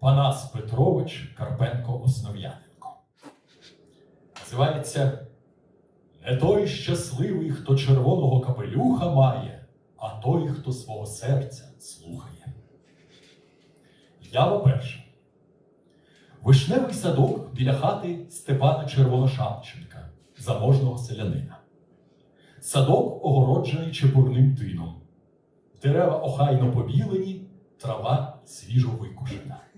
Панас Петрович Карпенко Основ'яненко. Називається Не той щасливий, хто червоного капелюха має, а той, хто свого серця слухає. Ява перша. Вишневий садок біля хати Степана Червоношапченка, заможного селянина. Садок огороджений чепурним тином. Дерева охайно побілені, трава свіжо викошена.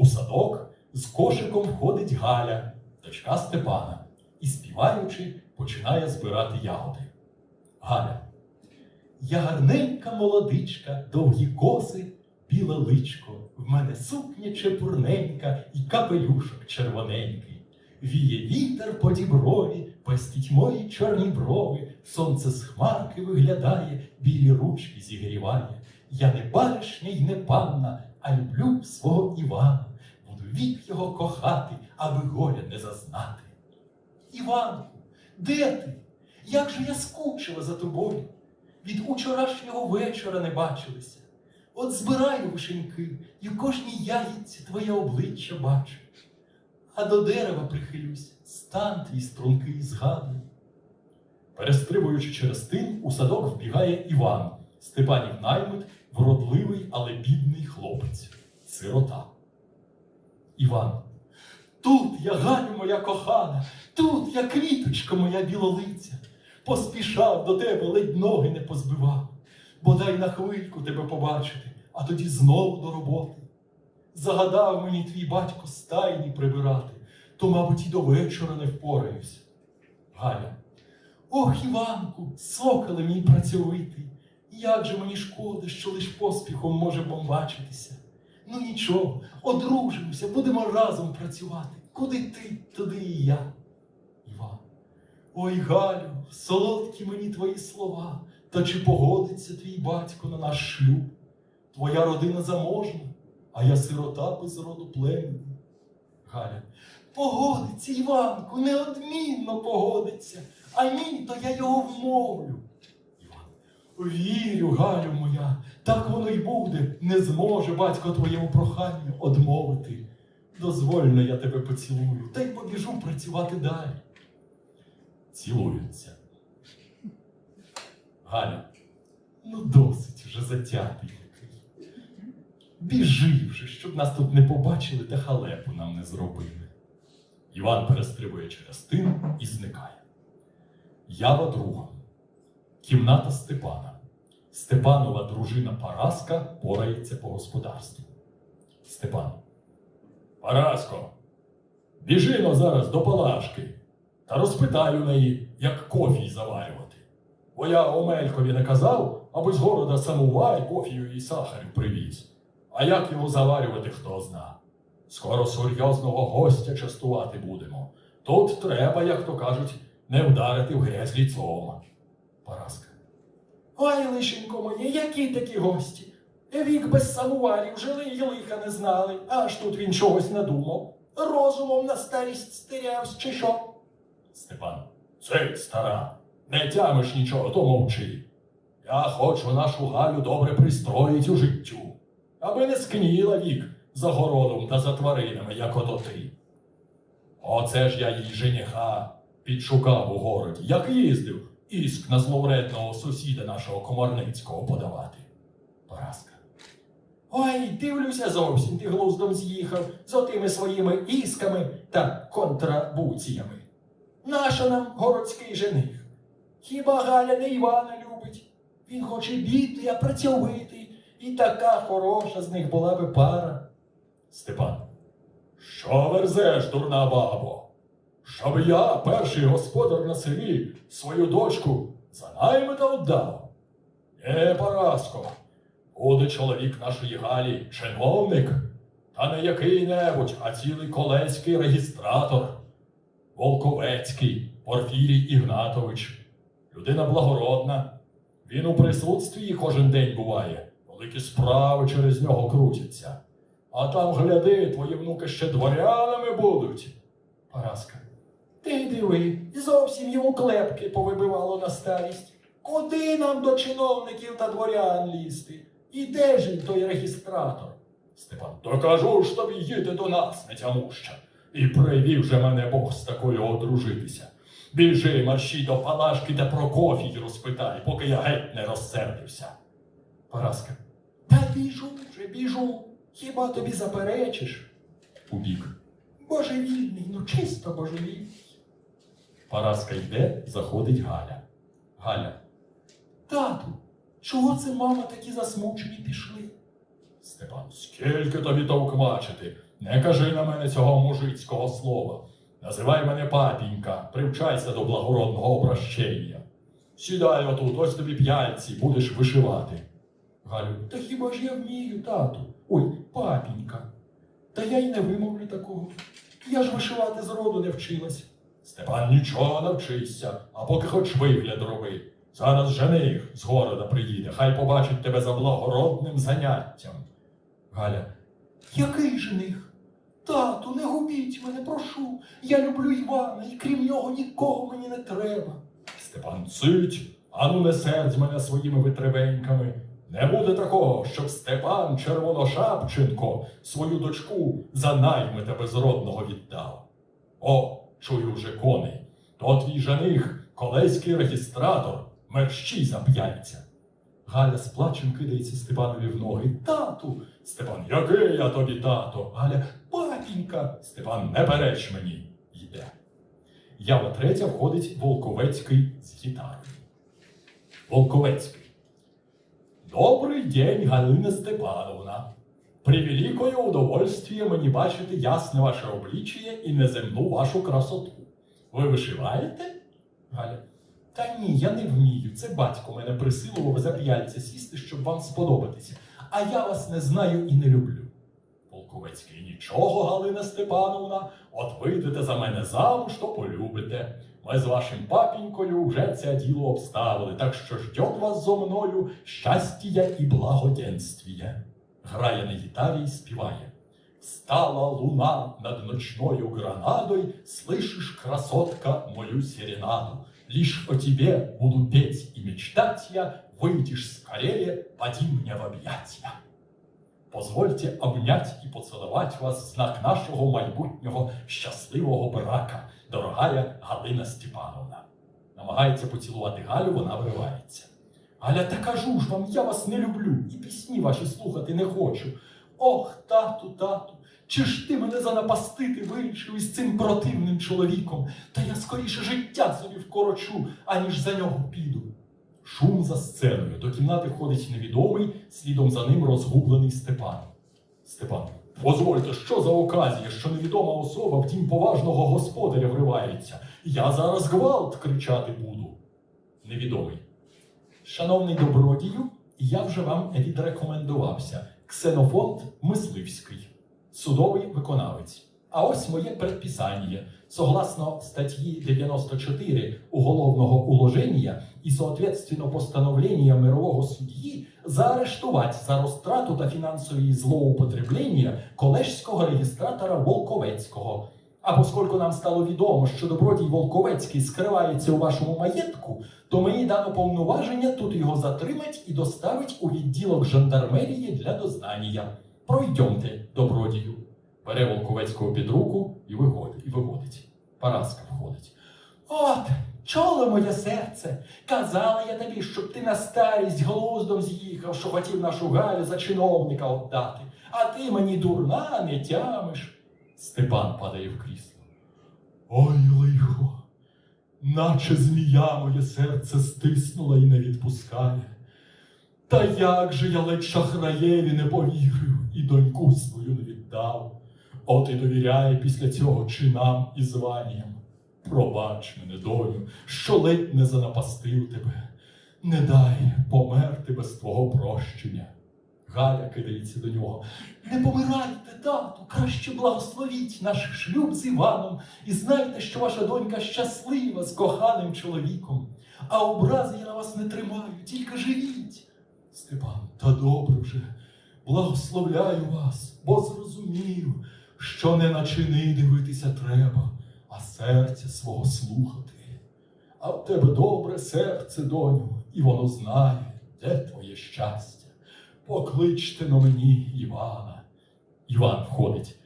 У садок з кошиком входить Галя, дочка Степана, і, співаючи, починає збирати ягоди. Галя. Я гарненька молодичка, довгі коси, біле личко, в мене сукня чепурненька і капелюшок червоненький. Віє вітер по діброві, пестить мої чорні брови, сонце з хмарки виглядає, білі ручки зігріває. Я не баришня й не панна, а люблю свого Івана. Вік його кохати, аби горя не зазнати. Іванку, де ти? Як же я скучила за тобою? Від учорашнього вечора не бачилися. От збираю вишеньки, і в кожній ягідці твоє обличчя бачу. А до дерева прихилюсь, стан твій стрункий згадую. Перестрибуючи через тин, у садок вбігає Іван, Степанів наймит, вродливий, але бідний хлопець, сирота. Іван. Тут я Галю моя кохана, тут я квіточка моя білолиця. Поспішав до тебе, ледь ноги не позбивав. Бодай на хвильку тебе побачити, а тоді знову до роботи. Загадав мені твій батько стайні прибирати, то, мабуть, і до вечора не впораюсь. Галя. Ох, Іванку, соколе мій працьовитий, як же мені шкода, що лиш поспіхом може бомбачитися. Ну нічого, одружимося, будемо разом працювати. Куди ти, туди і я. Іван. Ой, Галю, солодкі мені твої слова, та чи погодиться твій батько на наш шлюб? Твоя родина заможна, а я сирота без роду племені. Галя. Погодиться, Іванку, неодмінно погодиться. А ні, то я його вмовлю. Вірю, Галю моя, так воно й буде. Не зможе батько твоєму проханню одмовити. Дозвольно я тебе поцілую, та й побіжу працювати далі. Цілуються. Галя, ну досить вже затятий який. Біжи вже, щоб нас тут не побачили та халепу нам не зробили. Іван перестрибує через тин і зникає. Ява друга. Кімната Степана. Степанова дружина Параска порається по господарству. Степан. Параско, біжи но зараз до Палашки та розпитаю неї, як кофій заварювати. Бо я Омелькові не казав, аби з города самувай кофію і сахарю привіз. А як його заварювати, хто зна. Скоро серйозного гостя частувати будемо. Тут треба, як то кажуть, не вдарити в грязь ліцом. Параска. Ой, лишенько моє, які такі гості? Вік без самуварів жили й лиха не знали, аж тут він чогось надумав. Розумом на старість стерявсь, чи що? Степан. Цей стара, не тямиш нічого, то мовчи. Я хочу нашу Галю добре пристроїть у життю, аби не скніла вік за городом та за тваринами, як ото ти. Оце ж я їй жениха підшукав у городі, як їздив іск на зловредного сусіда нашого Комарницького подавати. Поразка. Ой, дивлюся зовсім, ти глуздом з'їхав з отими своїми ісками та контрабуціями. Нащо нам городський жених? Хіба Галя не Івана любить? Він хоче бідний, а працьовитий, і така хороша з них була би пара. Степан. Що верзеш, дурна бабо? Щоб я, перший господар на селі, свою дочку за наймита віддав? Не, Параско, буде чоловік нашої Галі чиновник, та не який-небудь, а цілий колеський регістратор, Волковецький Порфірій Ігнатович, людина благородна. Він у присутстві кожен день буває, великі справи через нього крутяться. А там, гляди, твої внуки ще дворянами будуть. Параска. Ти диви, зовсім йому клепки повибивало на старість. Куди нам до чиновників та дворян лізти? І де ж він той регістратор? Степан, то кажу ж тобі, їди до нас, нетямуща. І привів же мене Бог з такою одружитися. Біжи, марші до Палашки та Прокофій розпитай, поки я геть не розсердився. Параска. Та біжу вже, біжу. Хіба тобі заперечиш? Убік. Божевільний, ну чисто божевільний. Параска йде, заходить Галя. Галя. Тату, чого це мама такі засмучені пішли? Степан, скільки тобі товкмачити? Не кажи на мене цього мужицького слова. Називай мене папінька, привчайся до благородного обращення. Сідай отут, ось тобі п'яльці, будеш вишивати. Галю, та хіба ж я вмію, тату? Ой, папінька. Та я й не вимовлю такого. Я ж вишивати зроду не вчилась. Степан, нічого навчися, а поки хоч вигляд роби. Зараз жених з города приїде, хай побачить тебе за благородним заняттям. Галя. Який жених? Тату, не губіть мене, прошу. Я люблю Івана, і крім нього нікого мені не треба. Степан цить, ану не сердь мене своїми витребеньками. Не буде такого, щоб Степан Червоношапченко свою дочку за наймита безродного віддав. О, чую вже коней. То твій жених, колеський регістратор, мерщій зап'яться. Галя з плачем кидається Степанові в ноги. Тату! Степан, який я тобі тато? Галя, папінька! Степан, не переч мені. Йде. Ява третя входить Волковецький з гітарою. Волковецький. Добрий день, Галина Степановна. Превеликое удовольствие мені бачити ясне ваше обличчя і неземну вашу красоту. Ви вишиваєте? Галя. Та ні, я не вмію. Це батько мене присилував за п'яльця сісти, щоб вам сподобатися. А я вас не знаю і не люблю. Полковецький, нічого, Галина Степановна, от вийдете за мене замуж, то полюбите. Ми з вашим папінькою вже це діло обставили, так що ждет вас зо мною щастя і благоденствія Грає на гітарі і співає. Встала луна над ночною гранадой, Слышишь, красотка, мою серенаду. Лишь о тебе буду петь и мечтать я, Выйдешь скорее, поди мне в объятия. Позвольте обнять і поцілувати вас в знак нашого майбутнього щасливого брака, дорогая Галина Степановна. Намагається поцілувати Галю, вона виривається. Галя, та кажу ж вам, я вас не люблю, і пісні ваші слухати не хочу. Ох, тату, тату, чи ж ти мене занапастити вирішив із цим противним чоловіком? Та я скоріше життя собі вкорочу, аніж за нього піду. Шум за сценою. До кімнати входить невідомий, слідом за ним розгублений Степан. Степан. Позвольте, що за оказія, що невідома особа в дім поважного господаря вривається. Я зараз гвалт кричати буду. Невідомий. Шановний добродію, я вже вам відрекомендувався. Ксенофонт Мисливський, судовий виконавець. А ось моє предписання. Согласно статьи 94 Уголовного уложения и, соответственно, постановления мирового судді заарештувати за розтрату та фінансові злоупотреблення колежського реєстратора Волковецького. А поскольку нам стало відомо, що добродій Волковецький скривається у вашому маєтку, то мені дано повноваження тут його затримать і доставить у відділок жандармерії для дознання. Пройдемте, добродію. Бере Волковецького під руку і виходить. Параска входить. От, чоло моє серце, казала я тобі, щоб ти на старість глуздом з'їхав, що хотів нашу Галю за чиновника отдати. А ти мені дурна не тямиш. Степан падає в крісло. Ой, лихо, наче змія моє серце стиснула і не відпускає. Та як же я ледь шахраєві не повірив і доньку свою не віддав. От і довіряє після цього чинам і званням. Пробач мене, доню, що ледь не занапастив тебе. Не дай померти без твого прощення. Галя кидається до нього. Не помирайте, тату, краще благословіть наш шлюб з Іваном і знайте, що ваша донька щаслива з коханим чоловіком. А образи я на вас не тримаю, тільки живіть. Степан, та добре вже, благословляю вас, бо зрозумів, що не на чини дивитися треба, а серця свого слухати. А в тебе добре серце, доню, і воно знає, де твоє щастя. Покличте на мені Івана, Іван входить.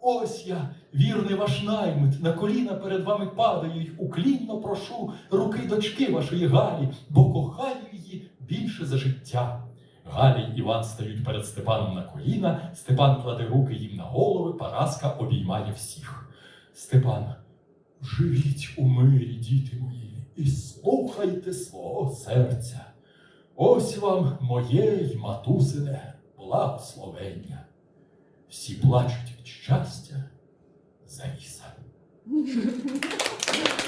Ось я, вірний ваш наймит, на коліна перед вами падаю й уклінно прошу руки дочки вашої Галі, бо кохаю її більше за життя. Галі й Іван стають перед Степаном на коліна, Степан кладе руки їм на голови, Параска обіймає всіх. Степан, живіть у мирі, діти мої, і слухайте свого серця. Ось вам моє й матусине благословення. Всі плачуть від щастя, завіса.